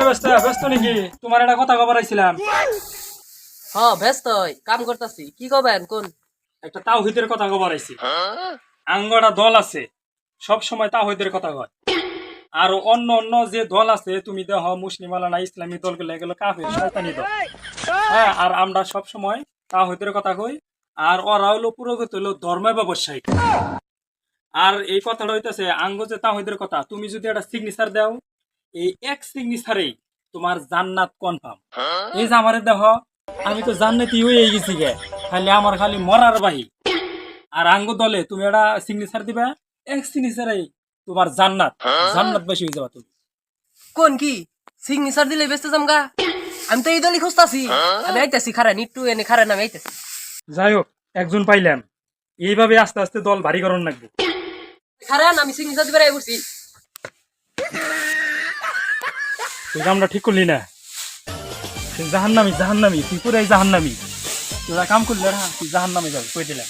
এ ব্যস্ত ব্যস্ত নাকি? তোমার একটা কথা খবর আইছিলাম। হ ব্যস্ত কাম করতাছি। কি কবেন? কোন? একটা তাওহিদের কথা খবর আইছি। আঙ্গটা দল আছে। সব সময় তাওহিদের কথা কয়। আর অন্য অন্য যে দল আছে তুমি দেহ মুসলিম আলানা ইসলামী দলগুলো এগুলো কাফের শয়তানি দল। হ্যাঁ আর আমরা সব সময় তাওহিদের কথা কই। আর ওরা হলো পুরোগত হলো ধর্ম ব্যবসায়ী। আর এই কথাটা হইতেছে আঙ্গ যে তাওহিদের কথা। তুমি যদি একটা সিগনেচার দাও এই এক সিগনেচারেই তোমার জান্নাত কনফার্ম এই যে আমারে দেহ আমি তো জান্নাতি হয়ে গেছি গে। খালি আমার খালি মরার বাহি। আর আঙ্গ দলে তুমি একটা সিগনেচার দিবা এক সিগনেচারেই তোমার জান্নাত। জান্নাত বেশি হয়ে যাবা তুমি। কোন কি? সিগনেচার দিলে ব্যস্ত জামগা আমি তো এই দলই খুঁজতাছি আমি আইতাছি খারান একটু এনে খারান আমি আইতাছি। যাই হোক একজন পাইলাম। এইভাবে আস্তে আস্তে দল ভারী করণ লাগবে। খারান আমি সিগনেচার দিবার আই করছি তুই কামটা ঠিক করলি না। তুই জাহান্নামি জাহান্নামি, তুই পুরাই জাহান্নামি। তোরা কাম করলি না তুই জাহান্নামে যাবি, কই দিলাম?